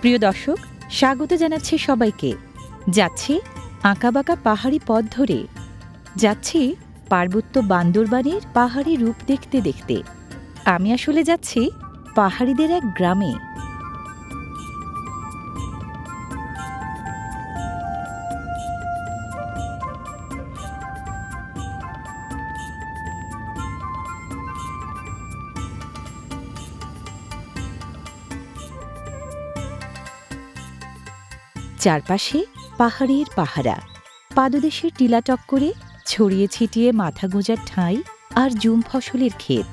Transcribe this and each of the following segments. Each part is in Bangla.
প্রিয় দর্শক, স্বাগত জানাচ্ছি সবাইকে। যাচ্ছি আঁকাবাঁকা পাহাড়ি পথ ধরে। যাচ্ছি পার্বত্য বান্দরবানের পাহাড়ি রূপ দেখতে দেখতে। আমি আসলে যাচ্ছি পাহাড়িদের এক গ্রামে। চারপাশে পাহাড়ের পাহারা। পাদদেশের টিলা টক্করে ছড়িয়ে ছিটিয়ে মাথা গোঁজার ঠাঁই আর জুম ফসলের ক্ষেত।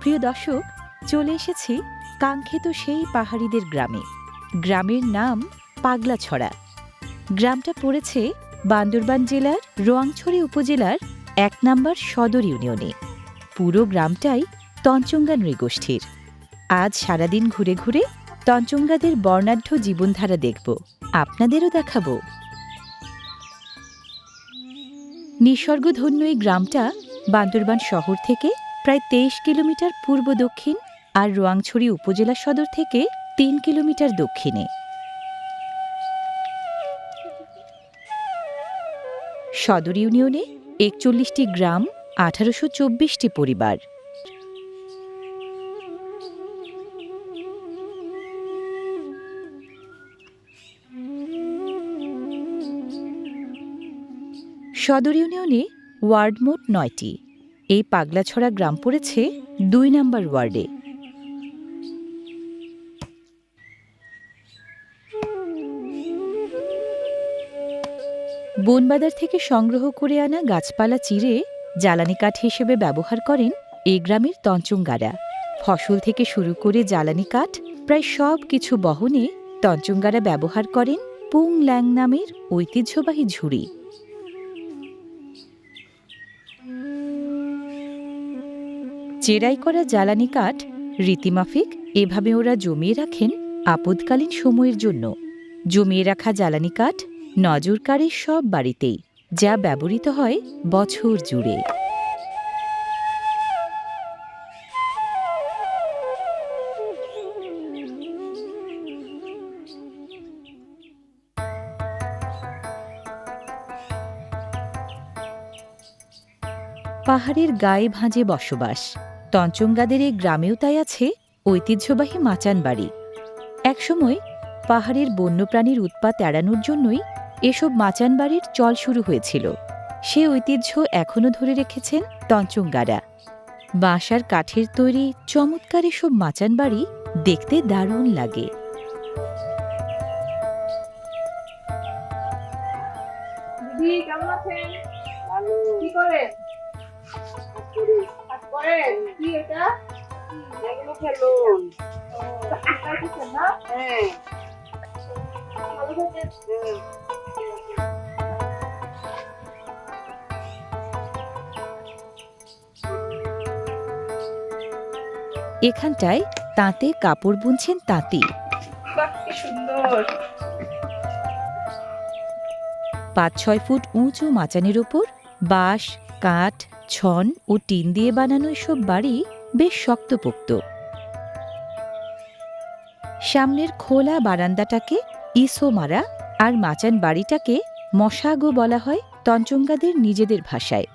প্রিয় দর্শক, চলে এসেছি কাঙ্ক্ষিত সেই পাহাড়িদের গ্রামে। গ্রামের নাম পাগলাছড়া। গ্রামটা পড়েছে বান্দরবান জেলার রোয়াংছড়ি উপজেলার এক নম্বর সদর ইউনিয়নে। পুরো গ্রামটাই তঞ্চঙ্গা নৃগোষ্ঠীর। আজ সারাদিন ঘুরে ঘুরে তঞ্চঙ্গাদের বর্ণাঢ্য জীবনধারা দেখব। আপনাদেরও দেখাবো। নিসর্গধন্য এই গ্রামটা বান্দরবান শহর থেকে প্রায় তেইশ কিলোমিটার পূর্ব দক্ষিণ আর রোয়াংছড়ি উপজেলা সদর থেকে তিন কিলোমিটার দক্ষিণে। সদর ইউনিয়নে একচল্লিশটি গ্রাম, আঠারোশো চব্বিশটি পরিবার। সদর ইউনিয়নে ওয়ার্ড মোট নয়টি। এই পাগলাছড়া গ্রাম পড়েছে দুই নম্বর ওয়ার্ডে। বনবাজার থেকে সংগ্রহ করে আনা গাছপালা চিরে জ্বালানি কাঠ হিসেবে ব্যবহার করেন এই গ্রামের তঞ্চঙ্গারা। ফসল থেকে শুরু করে জ্বালানি কাঠ, প্রায় সব কিছু বহনে তঞ্চঙ্গারা ব্যবহার করেন পুং ল্যাং নামের ঐতিহ্যবাহী ঝুড়ি। চেরাই করা জ্বালানি কাঠ রীতিমাফিক, এভাবে ওরা জমিয়ে রাখেন আপদকালীন সময়ের জন্য। জমিয়ে রাখা জ্বালানি কাঠ নজর কাড়ে সব বাড়িতেই, যা ব্যবহৃত হয় বছর জুড়ে। পাহাড়ের গায়ে ভাঁজে বসবাস। তঞ্চঙ্গাদের এই গ্রামেও তাই আছে ঐতিহ্যবাহী মাচান বাড়ি। একসময় পাহাড়ের বন্যপ্রাণীর উৎপাত এড়ানোর জন্যই এসব মাচান বাড়ির চল শুরু হয়েছিল। সে ঐতিহ্য এখনও ধরে রেখেছেন তঞ্চঙ্গারা। বাঁশার কাঠের তৈরি চমৎকার এসব মাচান বাড়ি দেখতে দারুণ লাগে। কেমন আছেন? কি করেন? করেন? কি এটা? এগুলো হ্যাঁ। ভালো থাকেন। এখানটায় তাঁতে কাপড় বুনছেন তাঁতি। পাঁচ ছয় ফুট উঁচু মাচানের ওপর বাঁশ কাঠ ছন ও টিন দিয়ে বানানো এসব বাড়ি বেশ শক্তপোক্ত। সামনের খোলা বারান্দাটাকে ইসো মারা আর মাচান বাড়িটাকে মশাগো বলা হয় তঞ্চঙ্গাদের নিজেদের ভাষায়।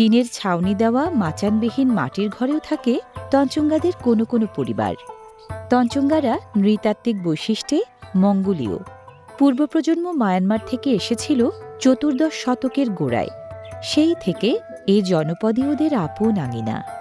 টিনের ছাউনি দেওয়া মাচানবিহীন মাটির ঘরেও থাকে তঞ্চঙ্গাদের কোনো কোনো পরিবার। তঞ্চঙ্গারা নৃতাত্ত্বিক বৈশিষ্ট্যে মঙ্গোলীয়। পূর্বপ্রজন্ম মায়ানমার থেকে এসেছিল চতুর্দশ শতকের গোড়ায়। সেই থেকে এ জনপদে ওদের আপন আঙিনা।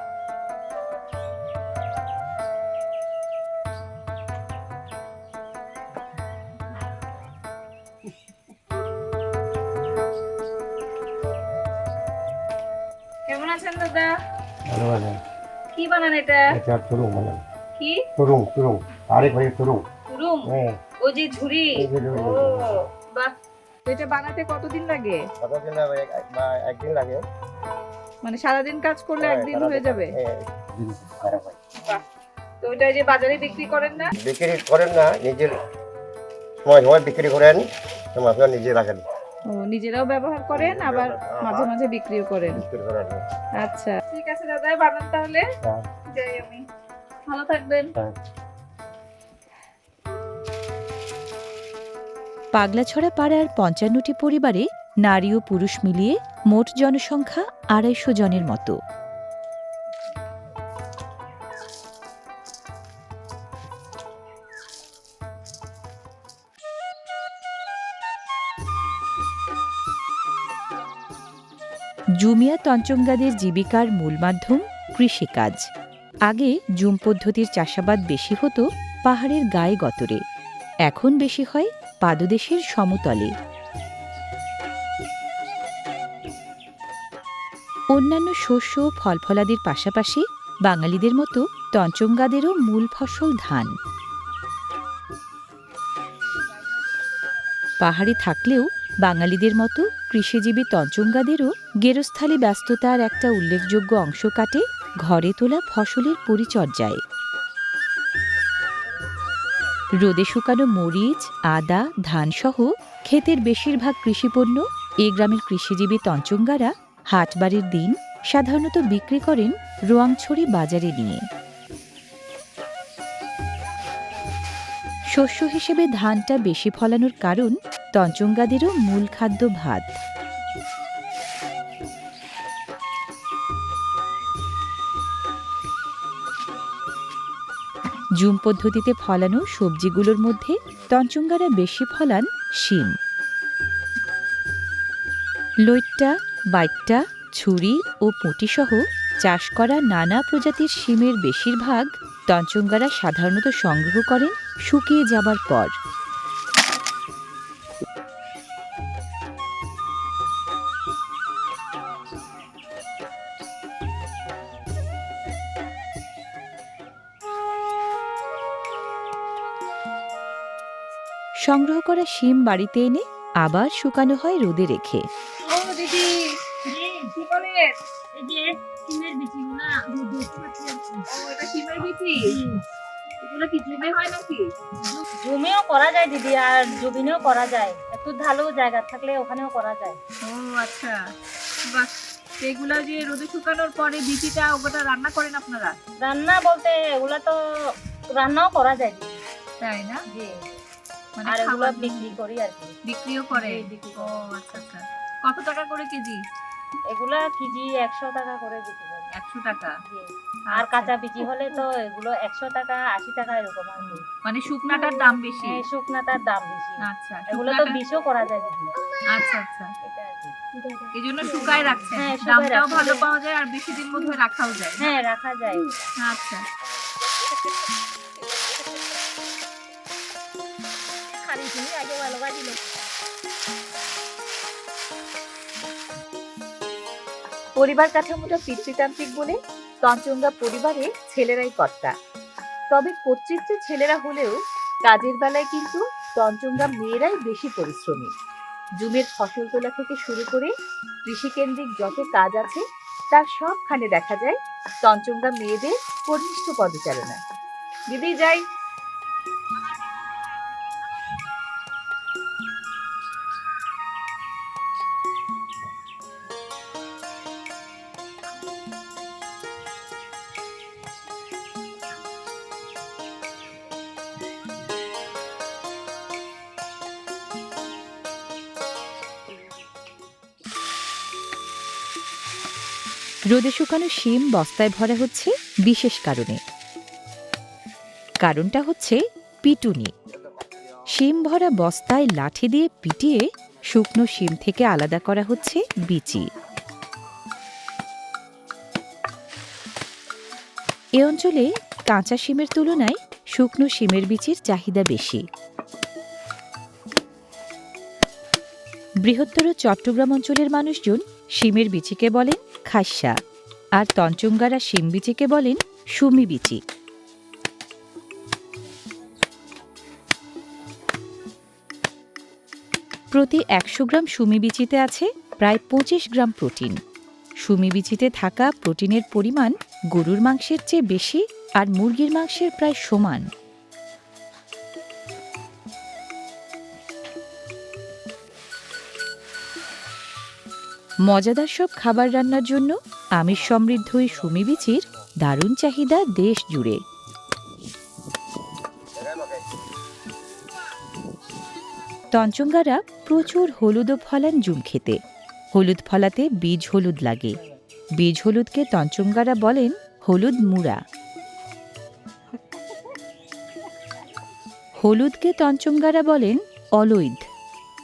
এটা এটা মানে। কি? তুরুং তুরুং আরেক ভাই হ্যাঁ। ও যে ঝুড়ি। ও বাহ। এটা বানাতে কতদিন লাগে? কতদিন লাগে? একদিন লাগে। মানে সারাদিন কাজ করলে হ্যাঁ, একদিন হয়ে যাবে? হ্যাঁ, তো ওইটা যে বাজারে বিক্রি করেন না? বিক্রি করেন না নিজের সময় সময় বিক্রি করেন সময় সময় নিজে রাখেন। ও নিজেরাও ব্যবহার করেন আবার মাঝে মাঝে বিক্রিও করেন। আচ্ছা। ঠিক আছে দাদা বানান তাহলে। হ্যাঁ। যাই আমি। ভালো থাকবেন। পাগলাছড়া পাড়ার পঞ্চান্নটি পরিবারে নারী ও পুরুষ মিলিয়ে মোট জনসংখ্যা আড়াইশো জনের মতো। জুমিয়া তঞ্চঙ্গাদের জীবিকার মূল মাধ্যম কৃষিকাজ। আগে জুম পদ্ধতির চাষাবাদ বেশি হতো পাহাড়ের গায়ে গতরে, এখন বেশি হয় পাদদেশের সমতলে। অন্যান্য শস্য ফলফলাদির পাশাপাশি বাঙালিদের মতো তঞ্চঙ্গাদেরও মূল ফসল ধান। পাহাড়ে থাকলেও বাঙালিদের মতো কৃষিজীবী তঞ্চঙ্গাদেরও গেরস্থালি ব্যস্ততার একটা উল্লেখযোগ্য অংশ কাটে ঘরে তোলা ফসলের পরিচর্যায়। রোদে শুকানো মরিচ, আদা, ধানসহ ক্ষেতের বেশিরভাগ কৃষিপণ্য এ গ্রামের কৃষিজীবী তঞ্চঙ্গারা হাটবারের দিন সাধারণত বিক্রি করেন রোয়াংছড়ি বাজারে নিয়ে। শস্য হিসেবে ধানটা বেশি ফলানোর কারণ তঞ্চঙ্গাদেরও মূল খাদ্য ভাত। জুম পদ্ধতিতে ফলানো সবজিগুলোর মধ্যে তঞ্চঙ্গারা বেশি ফলান শিম। লৈট্টা বাইট্টা, ছুরি ও পুঁটিসহ চাষ করা নানা প্রজাতির শিমের বেশিরভাগ তঞ্চঙ্গারা সাধারণত সংগ্রহ করেন শুকিয়ে যাবার পর। করা শিম বাড়িতে এনে আবার শুকানো হয় রোদে রেখে। ও দিদি কি করেন এই যে সিমের বিচিগুলা রোদে শুকাতে আছে। ও এটা শিমের বিচি? এগুলো কি জমে হয় নাকি? জমিও করা যায় দিদি আর জমিনেও করা যায়। একটু ঢালু জায়গা থাকলে ওখানেও করা যায়। ও আচ্ছা। বাহ তো যে রোদে শুকানোর পরে বিচিটা ওটা রান্না করেন আপনারা? রান্না বলতে এগুলা তো রান্নাও করা যায় তাই না? জি। মানে আর এগুলো বিক্রি করি আর কি। বিক্রিও করে? ও আচ্ছা আচ্ছা। কত টাকা করে কেজি? এগুলা কেজি একশো টাকা করে বিক্রি করি। একশো টাকা? আর আচ্ছা। কাঁচা বিচি হলে তো এগুলো একশো টাকা আশি টাকা এরকম আর কি। মানে শুকনাটার দাম বেশি? হ্যাঁ, শুকনাটার দাম বেশি। আচ্ছা এগুলো তো বিষও করা যায় আচ্ছা আচ্ছা। এটা আর কি। এই জন্য শুকায় রাখছেন। হ্যাঁ, দামটাও ভালো পাওয়া যায় আর বেশি দিন বোধ রাখাও যায়। হ্যাঁ রাখা যায়। আচ্ছা। পরিবার কাঠামোটা পিতৃতান্ত্রিক বলে তঞ্চঙ্গা পরিবারে ছেলেরাই কর্তা। তবে কর্তৃত্বে ছেলেরা হলেও কাজের বেলায় কিন্তু তঞ্চঙ্গা মেয়েরাই বেশি পরিশ্রমী। জুমের ফসল তোলা থেকে শুরু করে কৃষিকেন্দ্রিক যত কাজ আছে, তার সবখানে দেখা যায় তঞ্চঙ্গা মেয়েদের কনিষ্ঠ পদচারণা। দিদি যাই রোদে শুকানো শিম বস্তায় ভরা হচ্ছে বিশেষ কারণে। কারণটা হচ্ছে পিটুনি। শিম ভরা বস্তায় লাঠি দিয়ে পিটিয়ে শুকনো শিম থেকে আলাদা করা হচ্ছে বিচি। এ অঞ্চলে কাঁচা শিমের তুলনায় শুকনো শিমের বিচির চাহিদা বেশি। বৃহত্তর চট্টগ্রাম অঞ্চলের মানুষজন শিমের বিচিকে বলেন খাস্যা আর তঞ্চঙ্গারা শিম বিচিকে বলেন সুমি বিচি। প্রতি একশো গ্রাম সুমি বিচিতে আছে প্রায় পঁচিশ গ্রাম প্রোটিন। সুমি বিচিতে থাকা প্রোটিনের পরিমাণ গরুর মাংসের চেয়ে বেশি আর মুরগির মাংসের প্রায় সমান। মজাদার সব খাবার রান্নার জন্য আমিষ সমৃদ্ধ এই সুমিবিচির দারুণ চাহিদা দেশ জুড়ে। তঞ্চঙ্গারা প্রচুর হলুদও ফলান জুম খেতে। হলুদ ফলাতে বীজ হলুদ লাগে। বীজ হলুদকে তঞ্চঙ্গারা বলেন হলুদ মুড়া। হলুদকে তঞ্চঙ্গারা বলেন অলৈধ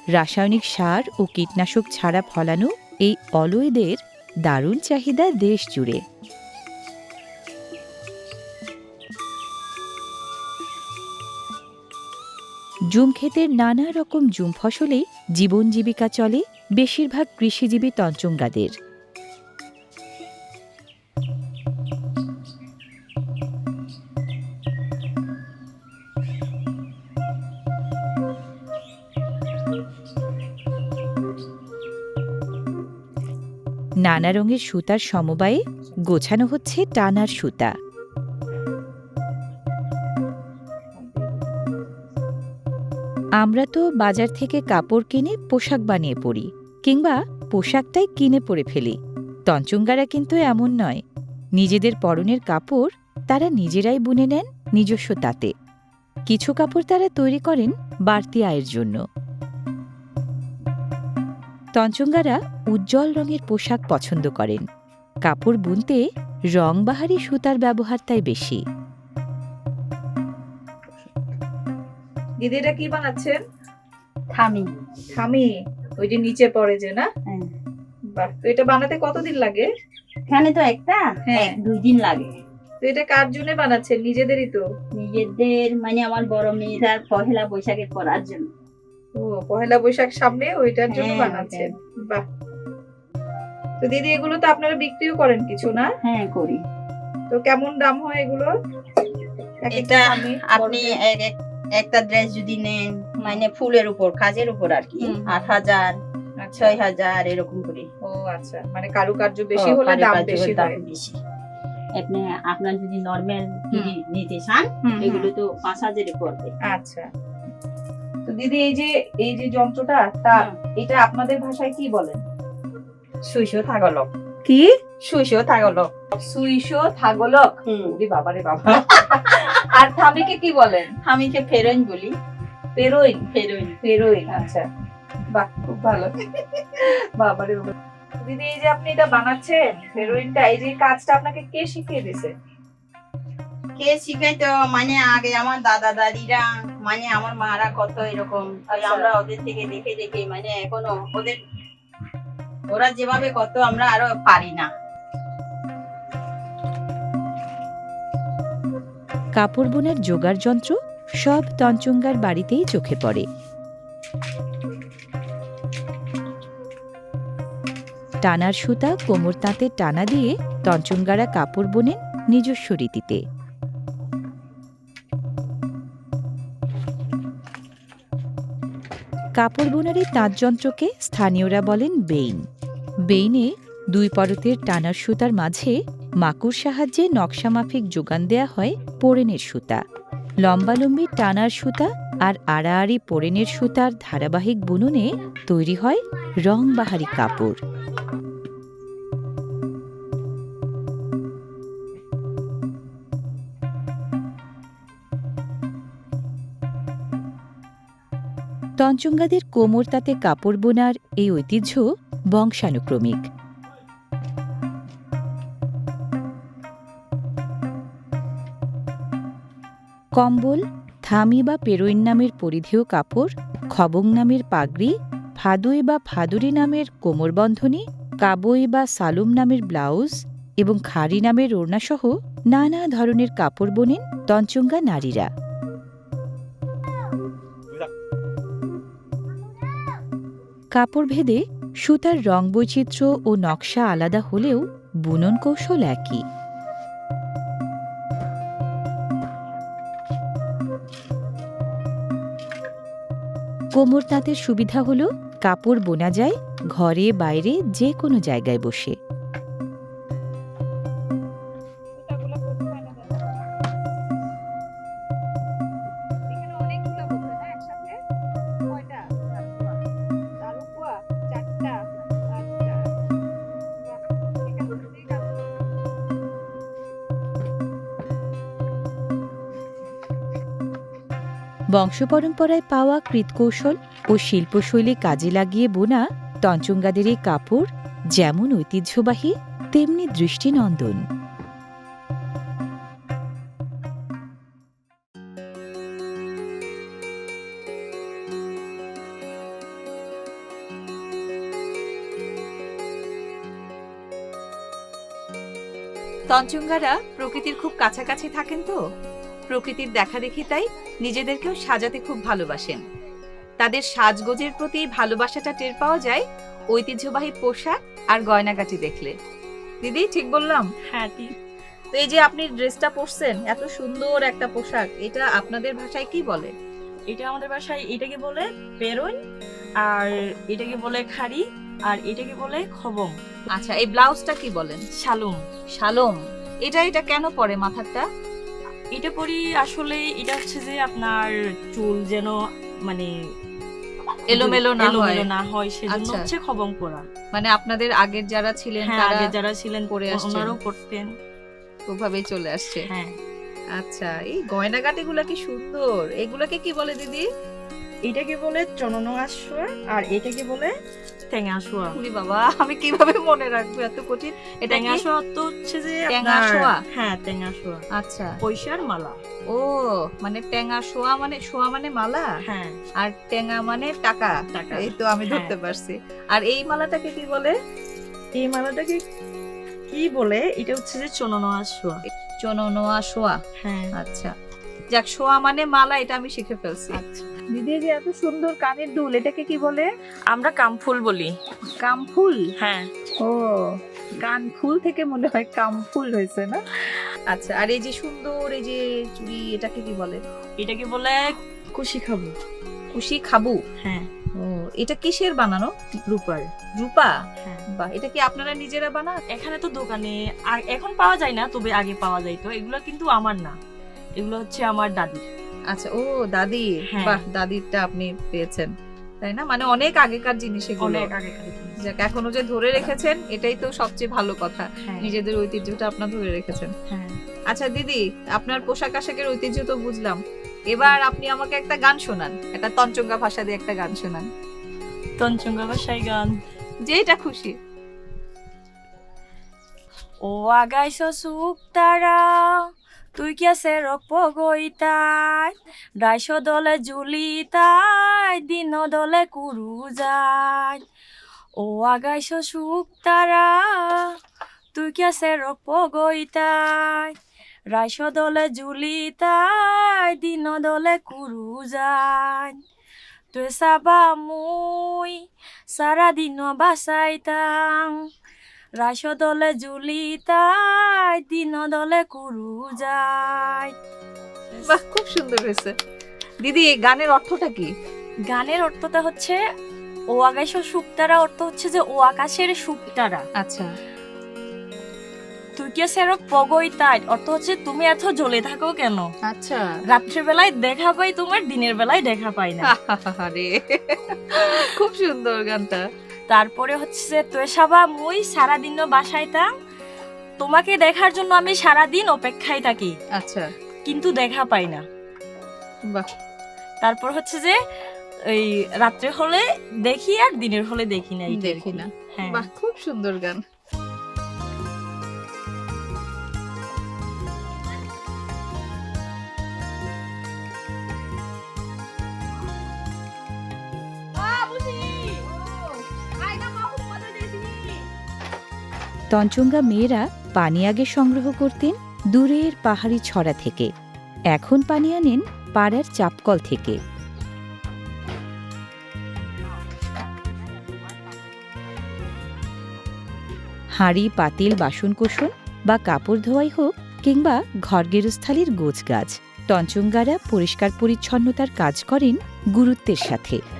রাসায়নিক সার ও কীটনাশক ছাড়া ফলানো এই অলয়েদের দারুণ চাহিদা দেশ জুড়ে। জুম ক্ষেতের নানা রকম জুম ফসলেই জীবন জীবিকা চলে, বেশিরভাগ কৃষিজীবী তঞ্চঙ্গাদের নানা রঙের সুতার সমবায়ে গোছানো হচ্ছে টানার সুতা। আমরা তো বাজার থেকে কাপড় কিনে পোশাক বানিয়ে পরি, কিংবা পোশাকটাই কিনে পরে ফেলি। তঞ্চঙ্গারা কিন্তু এমন নয়। নিজেদের পরনের কাপড় তারা নিজেরাই বুনে নেন নিজস্ব তাতে। কিছু কাপড় তারা তৈরি করেন বাড়তি আয়ের জন্য। তঞ্চঙ্গারা উজ্জ্বল রঙের পোশাক পছন্দ করেন। কাপড় বুনতে রংবাহারি সুতার ব্যবহার তাই বেশি। দিদি এটা কি বানাচ্ছেন? থামি। থামি? ওই যে নিচে পড়ে যে না? হ্যাঁ। বাহ তো এটা বানাতে কতদিন লাগে? এখানে তো একটা হ্যাঁ। দুই দিন লাগে। তো এটা কার জন্য বানাচ্ছেন? নিজেদেরই তো? নিজেদের মানে আমার বড় মেয়েটার পহেলা বৈশাখে পড়ার জন্য। পহেলা বৈশাখ সামনে ওইটার জন্য হ্যাঁ, বানাচ্ছেন। বাহ। তো দিদি এগুলো তো আপনারা বিক্রিও করেন কিছু না? হ্যাঁ করি। তো কেমন দাম হয় এগুলো? এটা থামি, আপনি এক এক একটা ড্রেস যদি নেন মানে ফুলের উপর কাজের উপর আর কি। আট হাজার আচ্ছা। ছয় হাজার এরকম করে। ও আচ্ছা। মানে কারুকার্য বেশি হলে দাম বেশি দাম বেশি। আপনি আপনার যদি নর্মাল নিতে চান এগুলো তো পাঁচ হাজারে পড়বে। আচ্ছা। তো দিদি এই যে এই যে যন্ত্রটা তা এটা আপনাদের ভাষায় কি বলেন? সুইশো থাগলক। কি? সুইশো থাগলক। সুইশো থাগলক? ওরে বাবারে বাবা। আর থামিকে কি বলেন? আমি কে ফেরন বলি। ফেরোইন? ফেরন ফেরোইন আচ্ছা। বাহ খুব ভালো। বাবারে বাবা। দিদি এই যে আপনি এটা বানাচ্ছেন হেরোইনটা এই যে কাজটা আপনাকে কে শিখিয়ে দিয়েছে? কে শিখাইতো মানে আগে আমার দাদা দাদিরা মানে আমার মারা কত এরকম। আচ্ছা। আমরা ওদের থেকে দেখে দেখে মানে এখনও ওদের ওরা যেভাবে কত আমরা আরও পারি না। কাপড় বোনের জোগাড় যন্ত্র সব তঞ্চঙ্গার বাড়িতেই চোখে পড়ে। টানার সুতা কোমর তাঁতে টানা দিয়ে তঞ্চঙ্গারা কাপড় বোনেন নিজস্ব রীতিতে। কাপড় বোনার এই তাঁতযন্ত্রকে স্থানীয়রা বলেন বেইন। বেইনে দুই পরতের টানার সুতার মাঝে মাকুর সাহায্যে নকশামাফিক যোগান দেয়া হয় পোড়েনের সুতা। লম্বালম্বি টানার সুতা আর আড়াআড়ি পোড়েনের সুতার ধারাবাহিক বুননে তৈরি হয় রংবাহারি কাপড়। তঞ্চঙ্গাদের কোমর তাতে কাপড় বোনার এই ঐতিহ্য বংশানুক্রমিক। কম্বল, থামি বা পেরোইন নামের পরিধেয় কাপড়, খবং নামের পাগড়ি, ফাদুই বা ফাদুরি নামের কোমরবন্ধনী কাবই বা সালুম নামের ব্লাউজ এবং খাড়ি নামের ওড়নাসহ নানা ধরনের কাপড় বোনেন তঞ্চঙ্গা নারীরা। কাপড় ভেদে সুতার রং বৈচিত্র্য ও নকশা আলাদা হলেও বুনন কৌশল একই। কোমর তাঁতের সুবিধা হল কাপড় বোনা যায় ঘরে, বাইরে যে কোনো জায়গায় বসে। বংশপরম্পরায় পাওয়া কৃতকৌশল ও শিল্পশৈলী কাজে লাগিয়ে বোনা তঞ্চঙ্গাদের এই কাপড় যেমন ঐতিহ্যবাহী, তেমনি দৃষ্টিনন্দন। তঞ্চঙ্গারা প্রকৃতির খুব কাছাকাছি থাকেন তো? প্রকৃতির দেখাদেখি তাই নিজেদেরকেও সাজাতে খুব ভালোবাসেন। তাদের সাজগোজের প্রতি ভালোবাসাটা টের পাওয়া যায় ঐতিহ্যবাহী পোশাক আর গয়নাগাটি দেখলে। দিদি ঠিক বললাম? হ্যাঁ ঠিক। তো এই যে আপনি ড্রেসটা পরছেন এত সুন্দর একটা পোশাক এটা আপনাদের ভাষায় কি বলে? এটা আমাদের বাসায় এটাকে বলে বেরোন আর এটাকে বলে খাড়ি আর এটাকে বলে খবম আচ্ছা এই ব্লাউজটা কি বলেন? শালুম। শালম। এটা এটা কেন পরে মাথারটা? এটা পরি আসলে এটা হচ্ছে যে আপনার চুল যেন মানে এলোমেলো না হয়। না হয় সেজন্য আচ্ছা। হচ্ছে খবম পরা মানে আপনাদের আগের যারা ছিলেন হ্যাঁ তারা আগে যারা ছিলেন পরে আসছেন। ওনারাও করতেন। ওভাবেই চলে আসছে। হ্যাঁ। আচ্ছা এই গয়নাগাটি গুলা কি সুন্দর? এগুলাকে কি বলে দিদি? এটাকে বলে চনন আসুয়া আর এটাকে বলে টেঙা উনি বাবা আমি কীভাবে মনে রাখব এত কঠিন? এটা টেঙা তো হচ্ছে যে টেঙা শোয়া? হ্যাঁ টেঙা আচ্ছা। পয়সার মালা। ও মানে টেঙ্গা শোয়া মানে শোয়া মানে মালা? হ্যাঁ। আর টেঙ্গা মানে টাকা? টাকা। এই তো আমি হ্যাঁ। ধরতে পারছি। আর এই মালাটাকে কি বলে? এই মালাটাকে কি বলে? এটা হচ্ছে যে চনন আসুয়া চননোয়া শোয়া। হ্যাঁ। আচ্ছা। যাক শোয়া মানে মালা এটা আমি শিখে ফেলছি। আচ্ছা। দিদি যে এত সুন্দর কানের দুল এটাকে কি বলে? আমরা কামফুল বলি। কামফুল? হ্যাঁ। ও থেকে মনে হয় কামফুল হয়েছে না? আচ্ছা আর এই যে সুন্দর এই যে চুড়ি এটাকে কি বলে? এটাকে বলে খুশি খাব। কুশি খাবু। হ্যাঁ। ও এটা কিসের বানানো? রূপার। রূপা? হ্যাঁ। বাহ এটা কি আপনারা নিজেরা বানান? এখানে তো দোকানে এখন পাওয়া যায় না তবে আগে পাওয়া যাইতো। এগুলো কিন্তু আমার না। এগুলো হচ্ছে আমার দাদির। আচ্ছা ও দাদি? হ্যাঁ। বাহ দাদিরটা আপনি পেয়েছেন। তাই না? মানে অনেক আগেকার জিনিস এগুলো। অনেক আগে যাক এখনও যে ধরে রেখেছেন এটাই তো সবচেয়ে ভালো কথা। হ্যাঁ। নিজেদের ঐতিহ্যটা আপনার ধরে রেখেছেন। হ্যাঁ। আচ্ছা দিদি আপনার পোশাক আশাকের ঐতিহ্য তো বুঝলাম। এবার আপনি আমাকে একটা গান শোনান। একটা তঞ্চঙ্গা ভাষা দিয়ে একটা গান শোনান। তঞ্চঙ্গা ভাষায় গান। যেটা খুশি। ও আগাইছ সুখ তারা তুই কে সে রপ গইতাই ডাইশ দলে জুলি তাই দিন দলে কুরু যায় ও আগাইছ সুখ তারা, তুই কে সে রপ গইতাই রাইশ দলে জুলি তাই দিন দলে কুরু যায় তুই সাবা মুই সারা দিন বাসাইতাং রাইস দলে জুলি তাই দিন দলে কুরু যায় বাহ খুব সুন্দর হয়েছে। দিদি এই গানের অর্থটা কি? গানের অর্থটা হচ্ছে ও আকাশ সুক্তারা অর্থ হচ্ছে যে ও আকাশের সুক্তারা আচ্ছা। তুই কে পগই তাই? অর্থ হচ্ছে তুমি এত জ্বলে থাকো কেন? আচ্ছা। রাত্রিবেলায় দেখা পাই তোমার দিনের বেলায় দেখা পাই না। আরে খুব সুন্দর গানটা। তারপরে হচ্ছে যে তুই সাবা মুই সারাদিন বাসায় থাক। তোমাকে দেখার জন্য আমি সারাদিন অপেক্ষায় থাকি। আচ্ছা। কিন্তু দেখা পাই না। বাহ। তারপর হচ্ছে যে ওই রাত্রে হলে দেখি আর দিনের হলে দেখি না দেখি না। হ্যাঁ। বাহ খুব সুন্দর গান। তঞ্চঙ্গা মেয়েরা পানি আগে সংগ্রহ করতেন দূরের পাহাড়ি ছড়া থেকে। এখন পানি আনেন পাড়ার চাপকল থেকে। হাঁড়ি, পাতিল, বাসনকোসন বা কাপড় ধোয়াই হোক কিংবা ঘর গেরস্থালির গোছ গাছ টঞ্চঙ্গারা পরিষ্কার পরিচ্ছন্নতার কাজ করেন গুরুত্বের সাথে।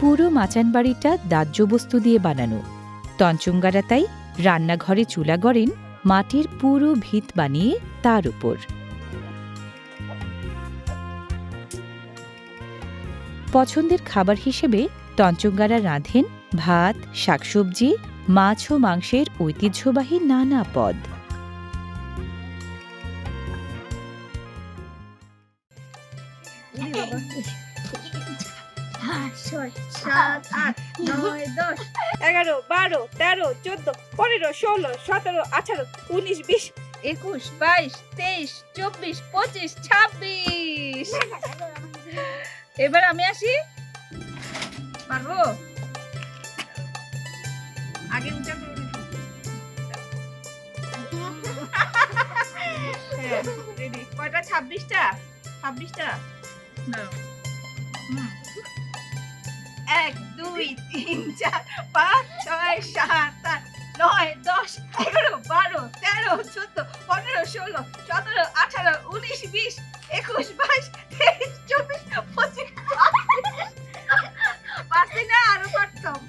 পুরো মাচান বাড়িটা দাহ্য বস্তু দিয়ে বানানো। তঞ্চঙ্গারা তাই রান্নাঘরে চুলা গড়েন মাটির পুরো ভিত বানিয়ে তার উপর। পছন্দের খাবার হিসেবে তঞ্চঙ্গারা রাঁধেন ভাত, শাকসবজি, মাছ ও মাংসের ঐতিহ্যবাহী নানা পদ। এগারো বারো তেরো চোদ্দ পনেরো ষোলো সতেরো আঠারো উনিশ বিশ একুশ বাইশ তেইশ চব্বিশ পঁচিশ ছাব্বিশ। এবার আমি আসি। পারব? আগে উঁচা করে দেখো। হ্যাঁ, কয়টা? ছাব্বিশটা? ছাব্বিশটা? দাঁড়াও। হুম। এক দুই তিন চার পাঁচ ছয় সাত আট নয় দশ এগারো বারো তেরো চোদ্দ পনেরো ষোলো সতেরো আঠারো উনিশ বিশ একুশ বাইশ তেইশ চব্বিশ পঁচিশ পারছি না আরও পারতাম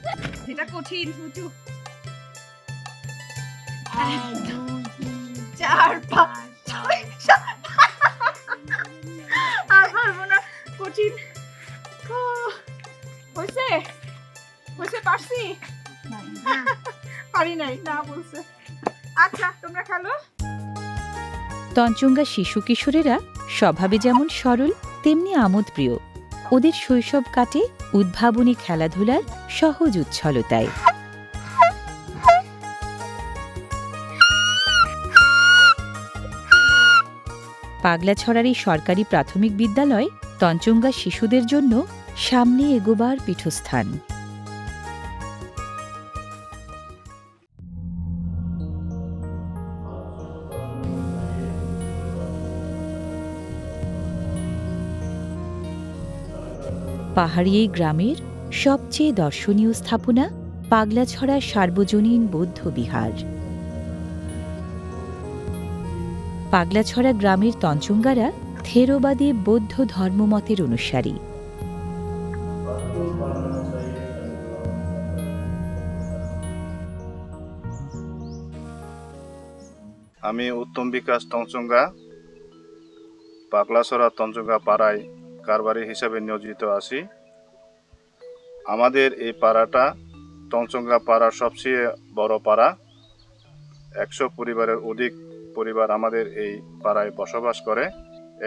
এটা কঠিন তিন, চার পাঁচ ছয় সাত। আর পারব না কঠিন। হয়েছে হয়েছে পারছি? পারি নাই, না বলছে। আচ্ছা তোমরা খেলো? তঞ্চঙ্গা শিশু কিশোরেরা স্বভাবে যেমন সরল, তেমনি আমোদপ্রিয়। ওদের শৈশব কাটে উদ্ভাবনী খেলাধুলার সহজ উচ্ছলতায়। পাগলাছড়ার এই সরকারি প্রাথমিক বিদ্যালয় তঞ্চঙ্গা শিশুদের জন্য সামনে এগোবার পীঠস্থান। পাহাড়ি এই গ্রামের সবচেয়ে দর্শনীয় স্থাপনা পাগলাছড়া সার্বজনীন বৌদ্ধ বিহার। পাগলাছড়া গ্রামের তঞ্চঙ্গারা থেরোবাদী বৌদ্ধ ধর্মমতের অনুসারী। আমি উত্তম বিকাশ তঞ্চঙ্গা পাকলাসরা তঞ্চঙ্গা পাড়ায় কারবারি হিসাবে নিয়োজিত আছি। আমাদের এই পাড়াটা তঞ্চঙ্গা পাড়ার সবচেয়ে বড় পাড়া। একশো পরিবারের অধিক পরিবার আমাদের এই পাড়ায় বসবাস করে।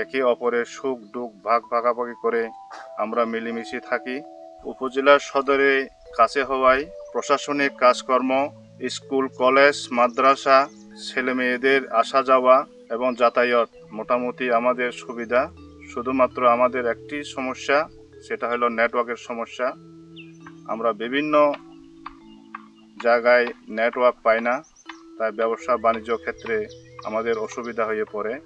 একে অপরের সুখ, দুঃখ, ভাগ, ভাগাভাগি করে আমরা মিলেমিশে থাকি। উপজেলার সদরে কাছে হওয়ায় প্রশাসনিক কাজকর্ম, স্কুল, কলেজ, মাদ্রাসা ছেলে মেয়েদের আসা যাওয়া এবং যাতায়াত মোটামুটি আমাদের সুবিধা। শুধুমাত্র আমাদের একটি সমস্যা, সেটা হলো নেটওয়ার্কের সমস্যা। আমরা বিভিন্ন জায়গায় নেটওয়ার্ক পাই না, তাই ব্যবসা বাণিজ্য ক্ষেত্রে আমাদের অসুবিধা হয়ে পড়ে।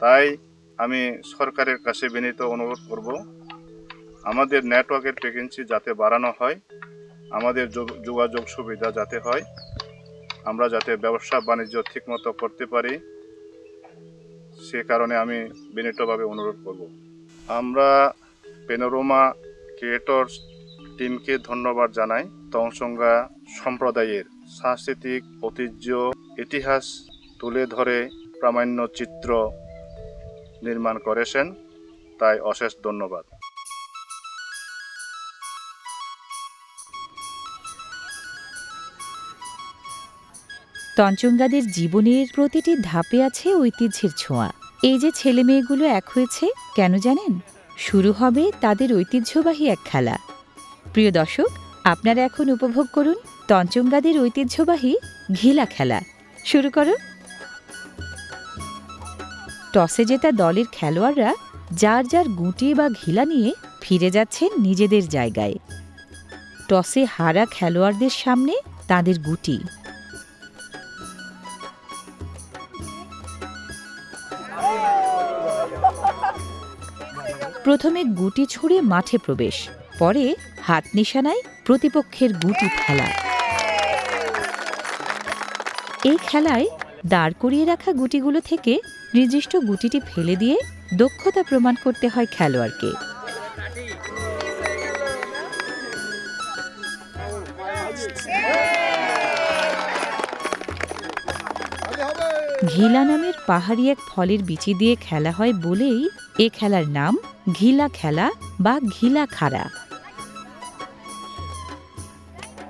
তাই আমি সরকারের কাছে বিনীত অনুরোধ করব, আমাদের নেটওয়ার্কের ফ্রিকোয়েন্সি যাতে বাড়ানো হয়, আমাদের যোগ- যোগাযোগ সুবিধা যাতে হয়। আমরা যাতে ব্যবসা বাণিজ্য ঠিকমতো করতে পারি, সে কারণে আমি বিনীতভাবে অনুরোধ করব। আমরা পেনোরোমা ক্রিয়েটর্স টিমকে ধন্যবাদ জানাই। তংসঙ্গা সম্প্রদায়ের সাংস্কৃতিক ঐতিহ্য, ইতিহাস তুলে ধরে প্রামাণ্য চিত্র নির্মাণ করেছেন, তাই অশেষ ধন্যবাদ। তঞ্চঙ্গাদের জীবনের প্রতিটি ধাপে আছে ঐতিহ্যের ছোঁয়া। এই যে ছেলে মেয়েগুলো এক হয়েছে, কেন জানেন? শুরু হবে তাদের ঐতিহ্যবাহী এক খেলা। প্রিয় দর্শক, আপনারা এখন উপভোগ করুন তঞ্চঙ্গাদের ঐতিহ্যবাহী ঘিলা খেলা। শুরু করো টসে জেতা দলের খেলোয়াড়রা যার যার গুটি বা ঘিলা নিয়ে ফিরে যাচ্ছেন নিজেদের জায়গায়। টসে হারা খেলোয়াড়দের সামনে তাদের গুটি। প্রথমে গুটি ছুঁড়ে মাঠে প্রবেশ, পরে হাত নিশানায় প্রতিপক্ষের গুটি ফেলা এই খেলায় দাঁড় করিয়ে রাখা গুটিগুলো থেকে নির্দিষ্ট গুটিটি ফেলে দিয়ে দক্ষতা প্রমাণ করতে হয় খেলোয়াড়কে। ঘিলা নামের পাহাড়ি এক ফলের বিচি দিয়ে খেলা হয় বলেই এ খেলার নাম ঘিলা খেলা বা ঘিলা খাড়া।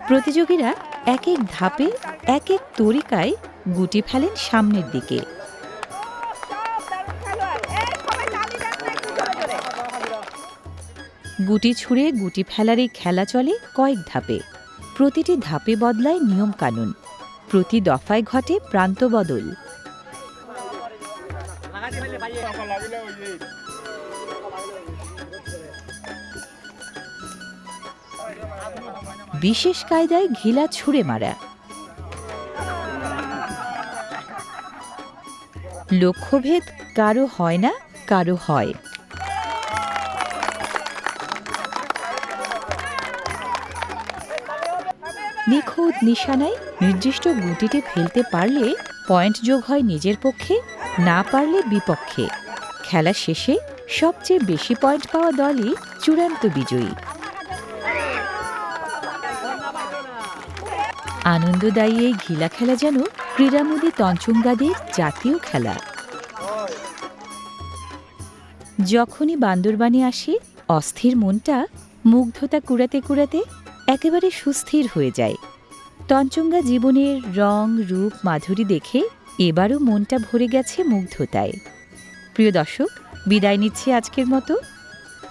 প্রতিযোগীরা এক এক ধাপে, এক এক তরিকায় গুটি ফেলেন সামনের দিকে। গুটি ছুঁড়ে গুটি ফেলার এই খেলা চলে কয়েক ধাপে। প্রতিটি ধাপে বদলায় নিয়ম কানুন প্রতি দফায় ঘটে প্রান্ত বদল। বিশেষ কায়দায় ঘিলা ছুঁড়ে মারা। লক্ষ্যভেদ কারও হয় না, কারও হয়। নিখুঁত নিশানায় নির্দিষ্ট গুটিতে ফেলতে পারলে পয়েন্ট যোগ হয় নিজের পক্ষে, না পারলে বিপক্ষে। খেলা শেষে সবচেয়ে বেশি পয়েন্ট পাওয়া দলই চূড়ান্ত বিজয়ী। আনন্দদায়ী এই ঘিলা খেলা যেন ক্রীড়ামোদী তঞ্চুঙ্গাদের জাতীয় খেলা। যখনই বান্দরবানে আসি, অস্থির মনটা মুগ্ধতা কুড়াতে কুড়াতে একেবারে সুস্থির হয়ে যায়। তঞ্চঙ্গা জীবনের রং, রূপ, মাধুরী দেখে এবারও মনটা ভরে গেছে মুগ্ধতায়। প্রিয় দর্শক, বিদায় নিচ্ছি আজকের মতো।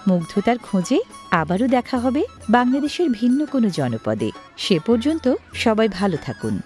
মুগ্ধতার খোঁজে আবারও দেখা হবে বাংলাদেশের ভিন্ন কোনো জনপদে। সে পর্যন্ত সবাই ভালো থাকুন।